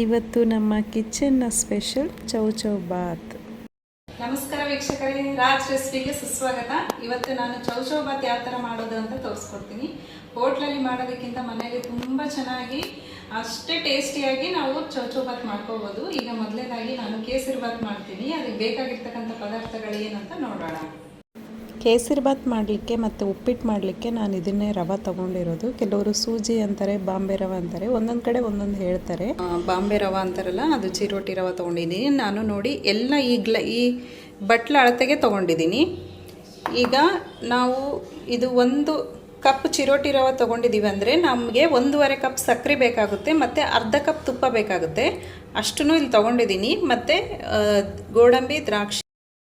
ಇವತ್ತು ನಮ್ಮ ಕಿಚನ್ನ ಸ್ಪೆಷಲ್ ಚೌ ಚೌ ಬಾತ್. ನಮಸ್ಕಾರ ವೀಕ್ಷಕರೇ, ರಾಜ್ ರೆಸಿಪಿಗೆ ಸುಸ್ವಾಗತ. ಇವತ್ತು ನಾನು ಚೌಚೌ ಬಾತ್ ಯಾವ ಥರ ಮಾಡೋದು ಅಂತ ತೋರಿಸ್ಕೊಡ್ತೀನಿ. ಹೋಟ್ಲಲ್ಲಿ ಮಾಡೋದಕ್ಕಿಂತ ಮನೆಯಲ್ಲಿ ತುಂಬ ಚೆನ್ನಾಗಿ, ಅಷ್ಟೇ ಟೇಸ್ಟಿಯಾಗಿ ನಾವು ಚೌಚೌ ಬಾತ್ ಮಾಡ್ಕೋಬೋದು. ಈಗ ಮೊದಲನೇದಾಗಿ ನಾನು ಕೇಸರಿ ಬಾತ್ ಮಾಡ್ತೀನಿ. ಅದಕ್ಕೆ ಬೇಕಾಗಿರ್ತಕ್ಕಂಥ ಪದಾರ್ಥಗಳು ಏನಂತ ನೋಡೋಣ. ಕೇಸರಿ ಬಾತ್ ಮಾಡಲಿಕ್ಕೆ ಮತ್ತು ಉಪ್ಪಿಟ್ಟು ಮಾಡಲಿಕ್ಕೆ ನಾನು ಇದನ್ನೇ ರವೆ ತೊಗೊಂಡಿರೋದು. ಕೆಲವರು ಸೂಜಿ ಅಂತಾರೆ, ಬಾಂಬೆ ರವೆ ಅಂತಾರೆ. ಒಂದೊಂದು ಕಡೆ ಒಂದೊಂದು ಹೇಳ್ತಾರೆ. ಬಾಂಬೆ ರವೆ ಅಂತಾರಲ್ಲ, ಅದು ಚಿರೋಟಿ ರವೆ ತೊಗೊಂಡಿದ್ದೀನಿ. ನಾನು ನೋಡಿ ಎಲ್ಲ ಈಗ್ಲ ಈ ಬಟ್ಲ ಅಳತೆಗೆ ತೊಗೊಂಡಿದ್ದೀನಿ. ಈಗ ನಾವು ಇದು ಒಂದು ಕಪ್ ಚಿರೋಟಿ ರವೆ ತೊಗೊಂಡಿದ್ದೀವಿ ಅಂದರೆ ನಮಗೆ ಒಂದೂವರೆ ಕಪ್ ಸಕ್ಕರೆ ಬೇಕಾಗುತ್ತೆ, ಮತ್ತು ಅರ್ಧ ಕಪ್ ತುಪ್ಪ ಬೇಕಾಗುತ್ತೆ. ಅಷ್ಟೂ ಇಲ್ಲಿ ತೊಗೊಂಡಿದ್ದೀನಿ. ಮತ್ತು ಗೋಡಂಬಿ, ದ್ರಾಕ್ಷಿ,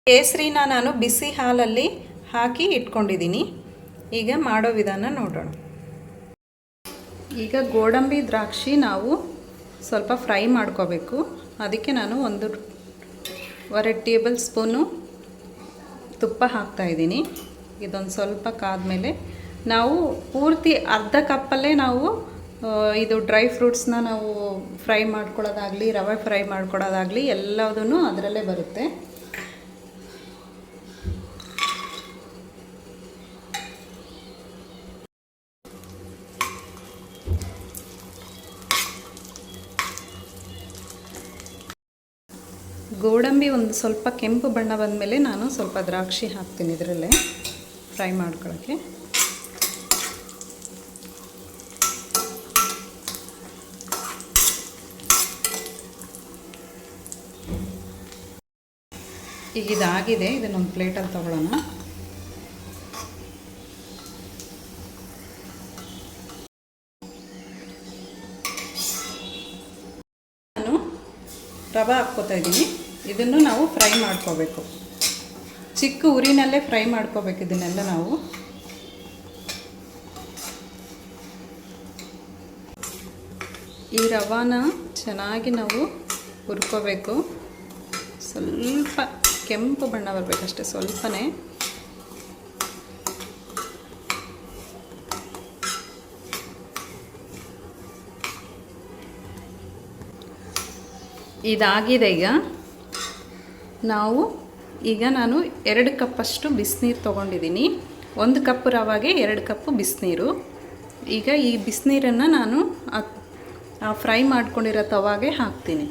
ಕೇಸರಿನ ನಾನು ಬಿಸಿ ಹಾಲಲ್ಲಿ ಹಾಕಿ ಇಟ್ಕೊಂಡಿದ್ದೀನಿ. ಈಗ ಮಾಡೋ ವಿಧಾನ ನೋಡೋಣ. ಈಗ ಗೋಡಂಬಿ ದ್ರಾಕ್ಷಿ ನಾವು ಸ್ವಲ್ಪ ಫ್ರೈ ಮಾಡ್ಕೋಬೇಕು. ಅದಕ್ಕೆ ನಾನು ಒಂದು ವರೆ ಟೇಬಲ್ ಸ್ಪೂನು ತುಪ್ಪ ಹಾಕ್ತಾಯಿದ್ದೀನಿ ಇದೊಂದು ಸ್ವಲ್ಪ ಕಾದ್ಮೇಲೆ ನಾವು ಪೂರ್ತಿ ಅರ್ಧ ಕಪ್ಪಲ್ಲೇ ನಾವು ಇದು ಡ್ರೈ ಫ್ರೂಟ್ಸ್ನ ನಾವು ಫ್ರೈ ಮಾಡ್ಕೊಳ್ಳೋದಾಗಲಿ, ರವೆ ಫ್ರೈ ಮಾಡ್ಕೊಳ್ಳೋದಾಗಲಿ ಎಲ್ಲದೂ ಅದರಲ್ಲೇ ಬರುತ್ತೆ. ಸ್ವಲ್ಪ ಕೆಂಪು ಬಣ್ಣ ಬಂದಮೇಲೆ ನಾನು ಸ್ವಲ್ಪ ದ್ರಾಕ್ಷಿ ಹಾಕ್ತೀನಿ ಇದರಲ್ಲೇ. ಫ್ರೈ ಮಾಡ್ಕೊಳ್ಳೋಕ್ಕೆ ಈಗ ಇದಾಗಿದೆ, ಇದನ್ನೊಂದು ಪ್ಲೇಟಲ್ಲಿ ತಗೊಳ್ಳೋಣ. ನಾನು ರವೆ ಹಾಕ್ಕೋತಾ ಇದ್ದೀನಿ. ಇದನ್ನು ನಾವು ಫ್ರೈ ಮಾಡ್ಕೋಬೇಕು. ಚಿಕ್ಕ ಉರಿನಲ್ಲೇ ಫ್ರೈ ಮಾಡ್ಕೋಬೇಕು ಇದನ್ನೆಲ್ಲ ನಾವು. ಈ ರವಾನ ಚೆನ್ನಾಗಿ ನಾವು ಹುರ್ಕೋಬೇಕು. ಸ್ವಲ್ಪ ಕೆಂಪು ಬಣ್ಣ ಬರಬೇಕಷ್ಟೆ, ಸ್ವಲ್ಪನೇ. ಇದಾಗಿದೆ ಈಗ. ನಾವು ಈಗ ನಾನು ಎರಡು ಕಪ್ಪಷ್ಟು ಬಿಸಿನೀರು ತೊಗೊಂಡಿದ್ದೀನಿ. ಒಂದು ಕಪ್ ರವಾಗೆ, ಎರಡು ಕಪ್ಪು ಬಿಸಿನೀರು. ಈಗ ಈ ಬಿಸಿನೀರನ್ನು ನಾನು ಫ್ರೈ ಮಾಡ್ಕೊಂಡಿರೋ ತವಾಗೆ ಹಾಕ್ತೀನಿ.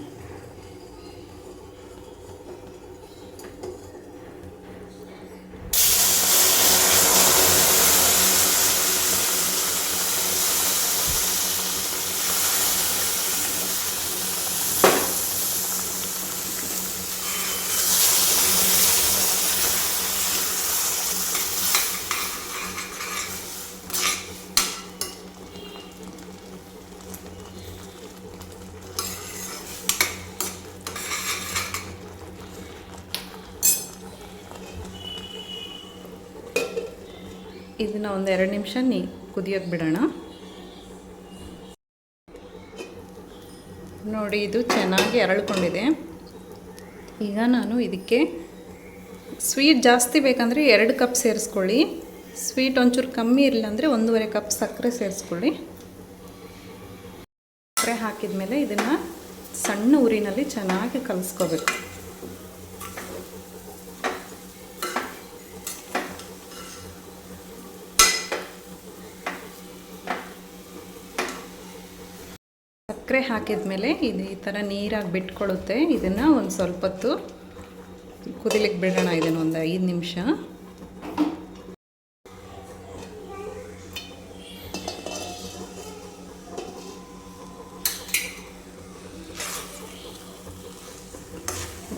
ಇದನ್ನು ಒಂದು ಎರಡು ನಿಮಿಷ ನೀ ಕುದಿಯೋಕೆ ಬಿಡೋಣ. ನೋಡಿ, ಇದು ಚೆನ್ನಾಗಿ ಅರಳ್ಕೊಂಡಿದೆ. ಈಗ ನಾನು ಇದಕ್ಕೆ ಸ್ವೀಟ್ ಜಾಸ್ತಿ ಬೇಕಂದರೆ ಎರಡು ಕಪ್ ಸೇರಿಸ್ಕೊಳ್ಳಿ. ಸ್ವೀಟ್ ಒಂಚೂರು ಕಮ್ಮಿ ಇರಲಿಲ್ಲ ಅಂದರೆ ಒಂದೂವರೆ ಕಪ್ ಸಕ್ಕರೆ ಸೇರಿಸ್ಕೊಳ್ಳಿ. ಸಕ್ಕರೆ ಹಾಕಿದ ಮೇಲೆ ಇದನ್ನು ಸಣ್ಣ ಊರಿನಲ್ಲಿ ಚೆನ್ನಾಗಿ ಕಲಿಸ್ಕೋಬೇಕು. ಸಕ್ಕರೆ ಹಾಕಿದ ಮೇಲೆ ಇದು ಈ ಥರ ನೀರಾಗಿ ಬಿಟ್ಕೊಳ್ಳುತ್ತೆ. ಇದನ್ನು ಒಂದು ಸ್ವಲ್ಪ ಹೊತ್ತು ಕುದಿಲಿಕ್ಕೆ ಬಿಡೋಣ, ಇದನ್ನು ಒಂದು ಐದು ನಿಮಿಷ.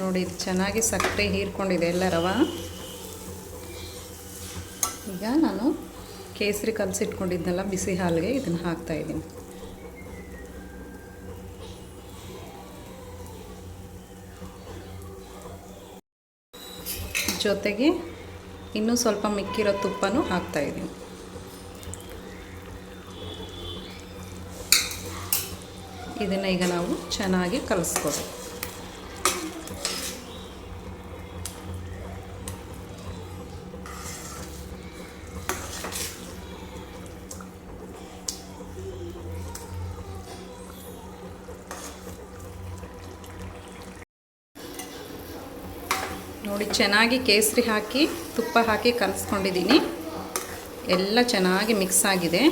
ನೋಡಿ, ಇದು ಚೆನ್ನಾಗಿ ಸಕ್ಕರೆ ಹೀರ್ಕೊಂಡಿದೆ, ಎಲ್ಲ ರವ. ಈಗ ನಾನು ಕೇಸರಿ ಕಲಸಿಟ್ಕೊಂಡಿದ್ದೆಲ್ಲ ಬಿಸಿ ಹಾಲಿಗೆ ಇದನ್ನು ಹಾಕ್ತಾ ಜೊತೆಗೆ ಇನ್ನೂ ಸ್ವಲ್ಪ ಮಿಕ್ಕಿರೋ ತುಪ್ಪನೂ ಹಾಕ್ತಾ ಇದ್ದೀನಿ. ಇದನ್ನು ಈಗ ನಾವು ಚೆನ್ನಾಗಿ ಕಲಿಸ್ಕೋಬೇಕು. ನೋಡಿ, ಚೆನ್ನಾಗಿ ಕೇಸರಿ ಹಾಕಿ, ತುಪ್ಪ ಹಾಕಿ ಕಲಸ್ಕೊಂಡಿದ್ದೀನಿ. ಎಲ್ಲ ಚೆನ್ನಾಗಿ ಮಿಕ್ಸ್ ಆಗಿದೆ.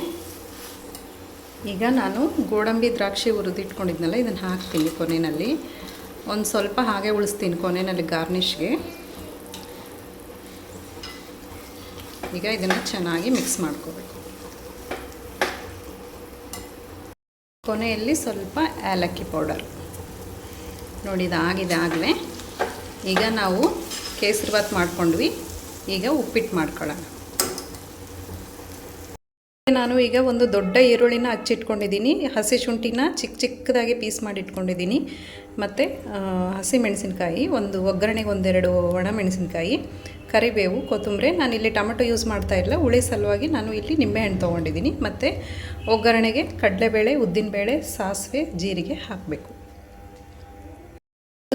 ಈಗ ನಾನು ಗೋಡಂಬಿ ದ್ರಾಕ್ಷಿ ಹುರಿದಿಟ್ಕೊಂಡಿದ್ನಲ್ಲ, ಇದನ್ನು ಹಾಕ್ತೀನಿ ಕೊನೆಯಲ್ಲಿ. ಒಂದು ಸ್ವಲ್ಪ ಹಾಗೆ ಉಳಿಸ್ತೀನಿ ಕೊನೆಯಲ್ಲಿ ಗಾರ್ನಿಷ್ಗೆ ಈಗ ಇದನ್ನು ಚೆನ್ನಾಗಿ ಮಿಕ್ಸ್ ಮಾಡ್ಕೋಬೇಕು. ಕೊನೆಯಲ್ಲಿ ಸ್ವಲ್ಪ ಏಲಕ್ಕಿ ಪೌಡರ್. ನೋಡಿ, ಇದಾಗಿದೆ ಆಗಲೇ. ಈಗ ನಾವು ಕೇಸರಿಬಾತ್ ಮಾಡ್ಕೊಂಡ್ವಿ. ಈಗ ಉಪ್ಪಿಟ್ಟು ಮಾಡ್ಕೊಳ್ಳೋಣ. ನಾನು ಈಗ ಒಂದು ದೊಡ್ಡ ಈರುಳ್ಳಿನ ಹಚ್ಚಿಟ್ಕೊಂಡಿದ್ದೀನಿ. ಹಸಿ ಶುಂಠಿನ ಚಿಕ್ಕ ಚಿಕ್ಕದಾಗಿ ಪೀಸ್ ಮಾಡಿ ಇಟ್ಕೊಂಡಿದ್ದೀನಿ ಮತ್ತು ಹಸಿ ಮೆಣಸಿನ್ಕಾಯಿ ಒಂದು ಒಗ್ಗರಣೆಗೆ ಒಂದೆರಡು ಒಣ ಮೆಣಸಿನ್ಕಾಯಿ ಕರಿಬೇವು, ಕೊತ್ತಂಬರಿ. ನಾನು ಇಲ್ಲಿ ಟೊಮೆಟೊ ಯೂಸ್ ಮಾಡ್ತಾ ಇಲ್ಲ ಹುಳಿ ಸಲುವಾಗಿ ನಾನು ಇಲ್ಲಿ ನಿಂಬೆಹಣ್ಣು ತೊಗೊಂಡಿದ್ದೀನಿ. ಮತ್ತು, ಒಗ್ಗರಣೆಗೆ ಕಡಲೆಬೇಳೆ, ಉದ್ದಿನಬೇಳೆ, ಸಾಸಿವೆ, ಜೀರಿಗೆ ಹಾಕಬೇಕು.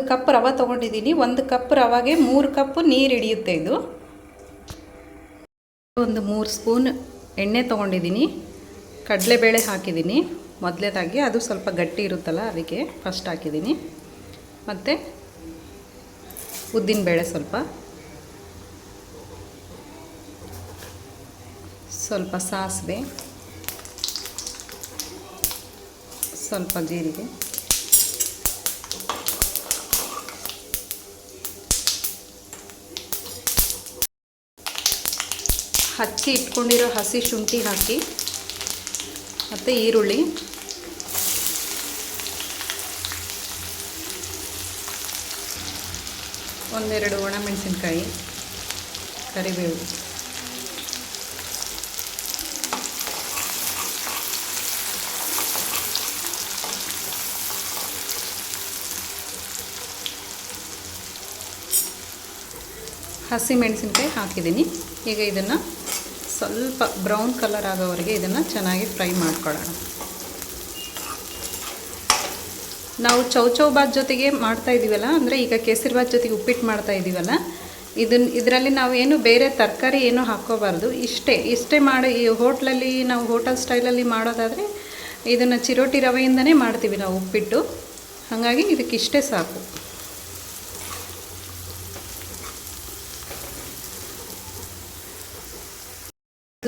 ಕಪ್ ರವೆ ತೊಗೊಂಡಿದ್ದೀನಿ. ಒಂದು ಕಪ್ ರವಾಗೆ ಮೂರು ಕಪ್ ನೀರು ಹಿಡಿಯುತ್ತೆ ಇದು. ಒಂದು ಮೂರು ಸ್ಪೂನ್ ಎಣ್ಣೆ ತೊಗೊಂಡಿದ್ದೀನಿ. ಕಡಲೆಬೇಳೆ ಹಾಕಿದ್ದೀನಿ. ಮೊದಲೇದಾಗಿ ಅದು ಸ್ವಲ್ಪ ಗಟ್ಟಿ ಇರುತ್ತಲ್ಲ, ಅದಕ್ಕೆ ಫಸ್ಟ್ ಹಾಕಿದ್ದೀನಿ. ಮತ್ತು ಉದ್ದಿನಬೇಳೆ ಸ್ವಲ್ಪ. ಸ್ವಲ್ಪ ಸಾಸಿವೆ. ಸ್ವಲ್ಪ ಜೀರಿಗೆ. ಹಚ್ಚಿ ಇಟ್ಕೊಂಡಿರೋ ಹಸಿ ಶುಂಠಿ ಹಾಕಿ, ಮತ್ತು ಈರುಳ್ಳಿ. ಒಂದೆರಡು ಒಣಮೆಣಸಿನ್ಕಾಯಿ, ಕರಿಬೇವು. ಹಸಿ ಮೆಣಸಿನ್ಕಾಯಿ ಹಾಕಿದ್ದೀನಿ. ಈಗ ಇದನ್ನು ಸ್ವಲ್ಪ ಬ್ರೌನ್ ಕಲರ್ ಆಗೋವರೆಗೆ ಇದನ್ನು ಚೆನ್ನಾಗಿ ಫ್ರೈ ಮಾಡ್ಕೊಳ್ಳೋಣ. ನಾವು ಚೌಚೌಬಾತ್ ಜೊತೆಗೆ ಮಾಡ್ತಾ ಇದ್ದೀವಲ್ಲ ಅಂದರೆ ಈಗ ಕೇಸರಿಬಾತ್ ಜೊತೆಗೆ ಉಪ್ಪಿಟ್ಟು ಮಾಡ್ತಾ ಇದ್ದೀವಲ್ಲ ಇದನ್ನ ಇದರಲ್ಲಿ ನಾವು ಏನು ಬೇರೆ ತರಕಾರಿ ಏನೂ ಹಾಕ್ಕೋಬಾರ್ದು. ಇಷ್ಟೇ ಇಷ್ಟೇ ಮಾಡಿ, ಈ ಹೋಟ್ಲಲ್ಲಿ ನಾವು ಹೋಟೆಲ್ ಸ್ಟೈಲಲ್ಲಿ ಮಾಡೋದಾದರೆ ಇದನ್ನು ಚಿರೋಟಿ ರವೆಯಿಂದನೇ ಮಾಡ್ತೀವಿ ನಾವು ಉಪ್ಪಿಟ್ಟು. ಹಾಗಾಗಿ ಇದಕ್ಕೆ ಇಷ್ಟೇ ಸಾಕು.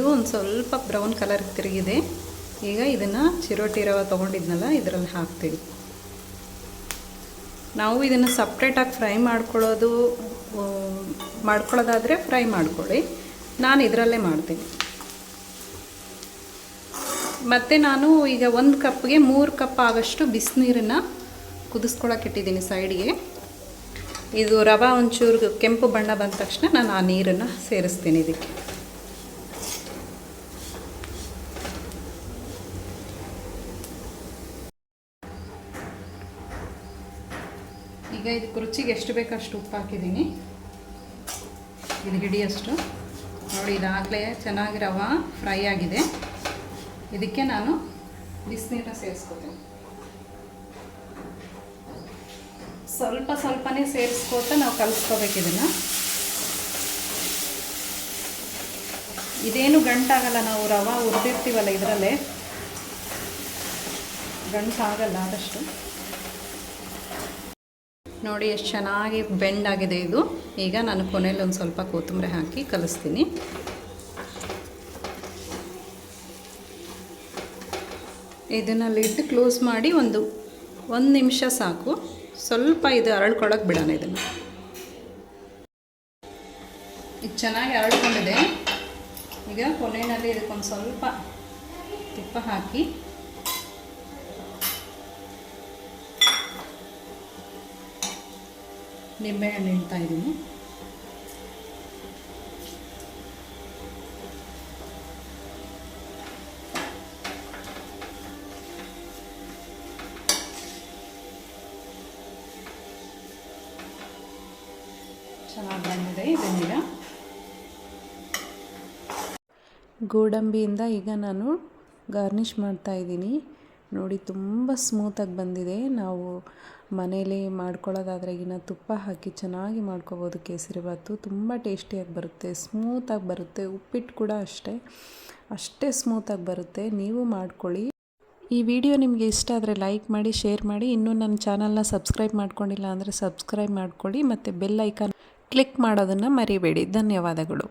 ಇದು ಒಂದು ಸ್ವಲ್ಪ ಬ್ರೌನ್ ಕಲರ್ ತಿರುಗಿದೆ. ಈಗ ಇದನ್ನು ಚಿರೋಟಿ ರವೆ ತೊಗೊಂಡಿದ್ನಲ್ಲ, ಇದರಲ್ಲಿ ಹಾಕ್ತೀವಿ. ನಾವು ಇದನ್ನು ಸಪ್ರೇಟಾಗಿ ಫ್ರೈ ಮಾಡ್ಕೊಳ್ಳೋದು ಮಾಡ್ಕೊಳ್ಳೋದಾದರೆ ಫ್ರೈ ಮಾಡ್ಕೊಳ್ಳಿ. ನಾನು ಇದರಲ್ಲೇ ಮಾಡ್ತೀನಿ. ಮತ್ತು ನಾನು ಈಗ ಒಂದು ಕಪ್ಗೆ ಮೂರು ಕಪ್ ಆಗೋಷ್ಟು ಬಿಸಿನೀರನ್ನು ಕುದಿಸ್ಕೊಳಕ್ಕೆ ಇಟ್ಟಿದ್ದೀನಿ ಸೈಡ್ಗೆ. ಇದು ರವೆ ಒಂಚೂರು ಕೆಂಪು ಬಣ್ಣ ಬಂದ ತಕ್ಷಣ ನಾನು ಆ ನೀರನ್ನು ಸೇರಿಸ್ತೀನಿ ಇದಕ್ಕೆ. ಈಗ ಇದಕ್ಕೆ ರುಚಿಗೆ ಎಷ್ಟು ಬೇಕೋ ಅಷ್ಟು ಉಪ್ಪು ಹಾಕಿದ್ದೀನಿ. ಇದು ಹಿಡಿಯಷ್ಟು. ನೋಡಿ, ಇದಾಗಲೇ ಚೆನ್ನಾಗಿ ರವ ಫ್ರೈ ಆಗಿದೆ. ಇದಕ್ಕೆ ನಾನು ಬಿಸಿನೀರನ್ನ ಸೇರಿಸ್ಕೋತೀನಿ. ಸ್ವಲ್ಪ ಸ್ವಲ್ಪನೇ ಸೇರಿಸ್ಕೋತಾ ನಾವು ಕಲಿಸ್ಕೋಬೇಕು ಇದನ್ನು. ಇದೇನು ಗಂಟಾಗಲ್ಲ, ನಾವು ರವ ಹುರಿದಿರ್ತೀವಲ್ಲ ಇದರಲ್ಲೇ. ಗಂಟಾಗಲ್ಲ ಆದಷ್ಟು. ನೋಡಿ, ಎಷ್ಟು ಚೆನ್ನಾಗಿ ಬೆಂಡ್ ಆಗಿದೆ ಇದು. ಈಗ ನಾನು ಕೊನೆಯಲ್ಲಿ ಒಂದು ಸ್ವಲ್ಪ ಕೊತ್ತಂಬರಿ ಹಾಕಿ ಕಲಿಸ್ತೀನಿ. ಇದನ್ನು ಲಿಡ್ ಕ್ಲೋಸ್ ಮಾಡಿ ಒಂದು ಒಂದು ನಿಮಿಷ ಸಾಕು. ಸ್ವಲ್ಪ ಇದು ಅರಳ್ಕೊಳ್ಳೋಕೆ ಬಿಡೋಣ ಇದನ್ನು. ಇದು ಚೆನ್ನಾಗಿ ಅರಳ್ಕೊಂಡಿದೆ. ಈಗ ಕೊನೆಯಲ್ಲಿ ಇದಕ್ಕೊಂದು ಸ್ವಲ್ಪ ತುಪ್ಪ ಹಾಕಿ ನಿಂಬೆಹಣ್ಣು ಇಡ್ತಾ ಇದ್ದೀನಿ. ಚೆನ್ನಾಗಿ ಬಂದಿದೆ ಇದನ್ನೀಗ ಗೋಡಂಬಿಯಿಂದ ಈಗ ನಾನು ಗಾರ್ನಿಷ್ ಮಾಡ್ತಾ ಇದ್ದೀನಿ. ನೋಡಿ, ತುಂಬ ಸ್ಮೂತಾಗಿ ಬಂದಿದೆ. ನಾವು ಮನೇಲಿ ಮಾಡ್ಕೊಳ್ಳೋದಾದರೆ ಇನ್ನು ತುಪ್ಪ ಹಾಕಿ ಚೆನ್ನಾಗಿ ಮಾಡ್ಕೋಬೋದು ಕೇಸರಿಬಾತು ತುಂಬ ಟೇಸ್ಟಿಯಾಗಿ ಬರುತ್ತೆ, ಸ್ಮೂತಾಗಿ ಬರುತ್ತೆ, ಉಪ್ಪಿಟ್ಟು ಕೂಡ ಅಷ್ಟೇ. ಅಷ್ಟೇ ಸ್ಮೂತಾಗಿ ಬರುತ್ತೆ, ನೀವು ಮಾಡ್ಕೊಳ್ಳಿ. ಈ ವಿಡಿಯೋ ನಿಮಗೆ ಇಷ್ಟ ಆದರೆ ಲೈಕ್ ಮಾಡಿ, ಶೇರ್ ಮಾಡಿ. ಇನ್ನೂ ನನ್ನ ಚಾನಲ್ನ ಸಬ್ಸ್ಕ್ರೈಬ್ ಮಾಡ್ಕೊಂಡಿಲ್ಲ ಅಂದರೆ ಸಬ್ಸ್ಕ್ರೈಬ್ ಮಾಡ್ಕೊಳ್ಳಿ ಮತ್ತು ಬೆಲ್ ಐಕಾನ್ ಕ್ಲಿಕ್ ಮಾಡೋದನ್ನು ಮರಿಬೇಡಿ. ಧನ್ಯವಾದಗಳು.